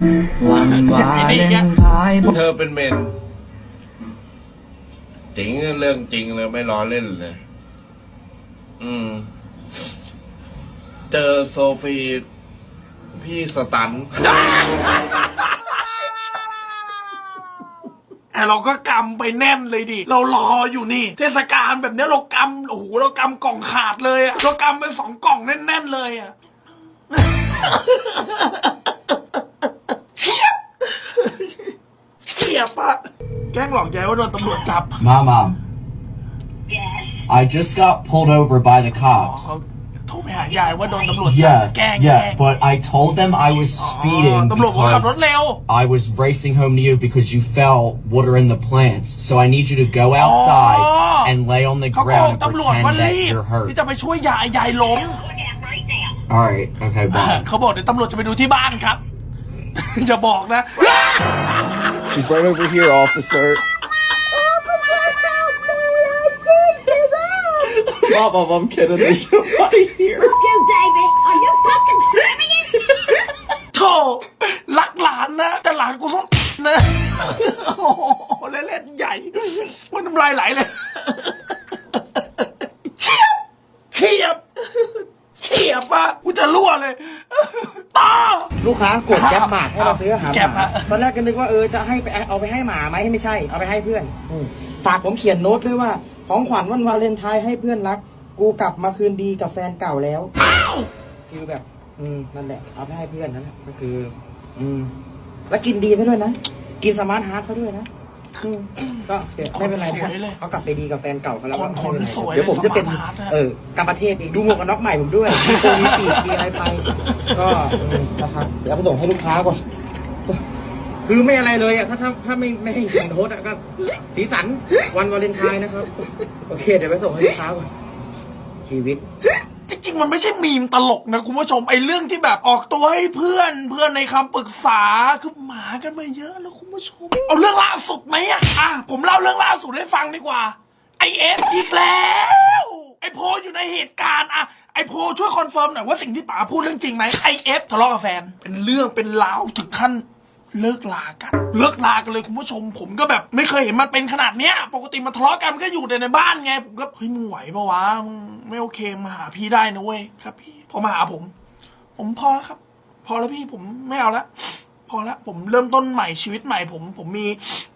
วันวาเลนไทน์เธอเป็นเมนจริงเรื่องจริงเลยไม่ล้อเล่นเลย อืม เจอโซฟีพี่สตันแต่เราก็กำไปแน่นเลยดิ เรารออยู่นี่ เทศกาลแบบเนี้ยเรากำโอ้โหเรากำกล่องขาดเลยอะเรากำไปสองกล่องแน่น ๆ เลยอะเฉียบเฉียบอะแก ล้งหลอกยายว่าโดนตำรวจจับ Mama I just got pulled over by the อ๋อ cops เขาโทรไปหายายว่าโดนตำรวจจับ Yeah แกล้งแกล้ yeah ง but I told them I was อ๋อ speeding ตำรวจบอกว่าขับรถ because เร็ว I was racing home to you because you fell water in the plants. So I need you to go outside Oh. and lay on the เขาโก ground ง and ตำรวจ pretend ว่า that รีบ you're hurt. ที่จะไปช่วยยายยายล้ม All right. Okay. Bye. เขาบอกเดี๋ยวตำรวจจะไปดูที่บ้านครับ อย่าบอกนะ She's right over here, officer. Mama, I'm kidding. There's nobody here. you, David. Are you fucking serious? โธ่รักหลานนะ แต่หลานกูต้องนะ โอ้โหเล่นๆใหญ่ มันน้ำลายไหลเลย ลูกค้ากดแก๊ปหมากให้เราซื้ออาหารแก๊ปหมาฮะ ตอนแรกก็นึกว่าเออจะให้ไปเอาไปให้หมาไหมไม่ใช่ เอาไปให้เพื่อนอืมฝากผมเขียนโน้ตด้วยว่า ของขวัญวันวาเลนไทน์ให้เพื่อนรัก กูกลับมาคืนดีกับแฟนเก่าแล้วคือแบบ อืมนั่นแหละเอาไปให้เพื่อนนั่นแหละก็คือ อืม แล้วกินดีซะด้วยนะ กินสมาร์ทฮาร์ดเขาด้วยนะอืม ก็เดี๋ยวไม่เป็นไรคนสวยเลยเขากลับไปดีกับแฟนเก่าเขาแล้วคนก็ไม่เป็ไรคนสวยเดี๋ยวผมจะเป็นเลยสมาร์ทฮาร์ทอะเออกำประเทศอีกดูหมวกกันน็อกใหม่ผมด้วยมีโปรมีปีกมีอะไรไป ก็อืมนะครับเดี๋ยวเอาไปส่งให้ลูกค้าก่อนคือไม่อะไรเลยอะถ้าถ้าถ้าไม่ไม่ให้ส่งโทษอะก็สีสันวันวาเลนไทน์นะครับ โอเค เดี๋ยวไปส่งให้ลูกค้าก่อนชีวิตจ ริงมันไม่ใช่มีมตลกนะคุณผู้ชมไอ้เรื่องที่แบบออกตัวให้เพื่อนเพื่อนในคำปรึกษาคือหมากันมาเยอะแล้วคุณผู้ชม เอาเรื่องล่าสุดไหมอะอะผมเล่าเรื่องล่าสุดให้ฟังดีกว่าไอเอฟอีกแล้วไอโพอยู่ในเหตุการณ์อะไอโพช่วยคอนเฟิร์มหน่อยว่าสิ่งที่ป๋าพูดเรื่องจริงไหมไอเอฟทะเลาะกับแฟนเป็นเรื่องเป็นราวถึงขั้น เลิกลากัน เลิกลากันเลยคุณผู้ชม ผมก็แบบไม่เคยเห็นมันเป็นขนาดเนี้ย ปกติมันทะเลาะกันมันก็อยู่แต่ในบ้านไง ผมก็เฮ้ยมึงไหวปะวะมึงไม่โอเคมาหาพี่ได้นะเว้ยครับ พี่พอมาหาผม ผมพอแล้วครับ พอแล้วพี่ผมไม่เอาละ พอแล้วผมเริ่มต้นใหม่ชีวิตใหม่ ผมผมมี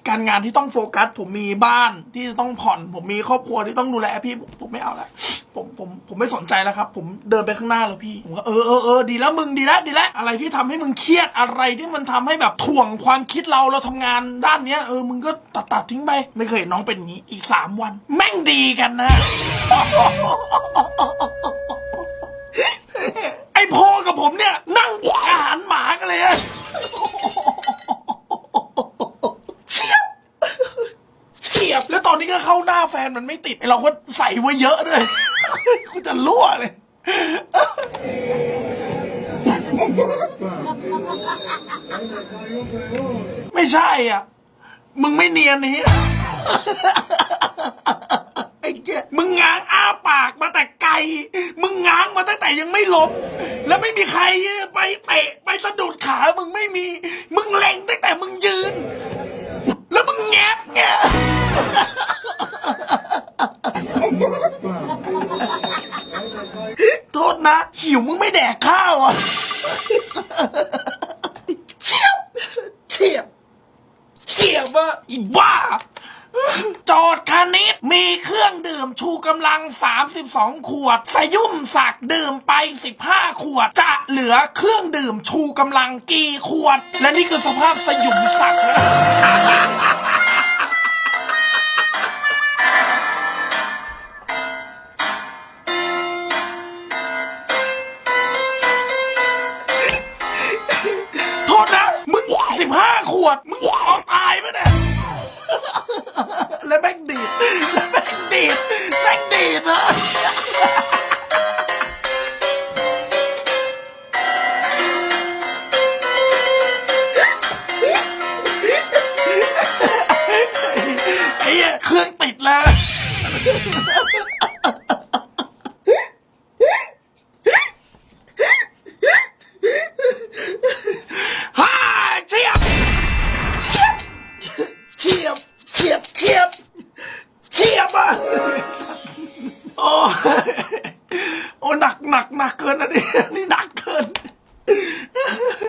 การงานที่ต้องโฟกัส ผมมีบ้านที่จะต้องผ่อน ผมมีครอบครัวที่ต้องดูแลพี่ผมผมไม่เอาละผมผมผมไม่สนใจแล้วครับ ผมเดินไปข้างหน้าแล้วพี่ผมก็เออเออเออดีแล้วมึงดีแล้วดีแล้วอะไรที่ทำให้มึงเครียดอะไรที่มันทำให้แบบถ่วงความคิดเราเราทำงานด้านเนี้ยเออมึงก็ตัดตัดทิ้งไปไม่เคยนน้องเป็นอย่างนี้อีกสามวัน แม่งดีกันนะ ไอโพกับผมเนี่ย นั่งอาหารหมากันเลยอะเฉียบเฉี ยบ แล้วตอนนี้ก็เข้าหน้าแฟนมันไม่ติดไอเราก็ใส่ไว้เยอะด้วย กูจะรั่วเลย ไม่ใช่อะ มึงไม่เนียนนี่ไอ้เหี้ยมึงง้างอ้าปากมาแต่ไกล มึงง้างมาตั้งแต่ยังไม่ล้ม แล้วไม่มีใครไปเตะไปสะดุดขา มึงไม่มี หิวมึงไม่แดกข้าวอะเฉียบเฉียบเฉียบว่าอีบ้าจอดคานิดมีเครื่องดื่มชูกำลัง 32 ขวด สยุ่มสักดื่มไป 15 ขวด จะเหลือเครื่องดื่มชูกำลังกี่ขวด และนี่คือสภาพสยุ่มสักนะ วดมึงเอาตายไหมเนี่ยแล้วแม่งดีดแล้วแม่งดีดแม่งดีดนะไอ้เหี้ยเครื่องติดแล้ว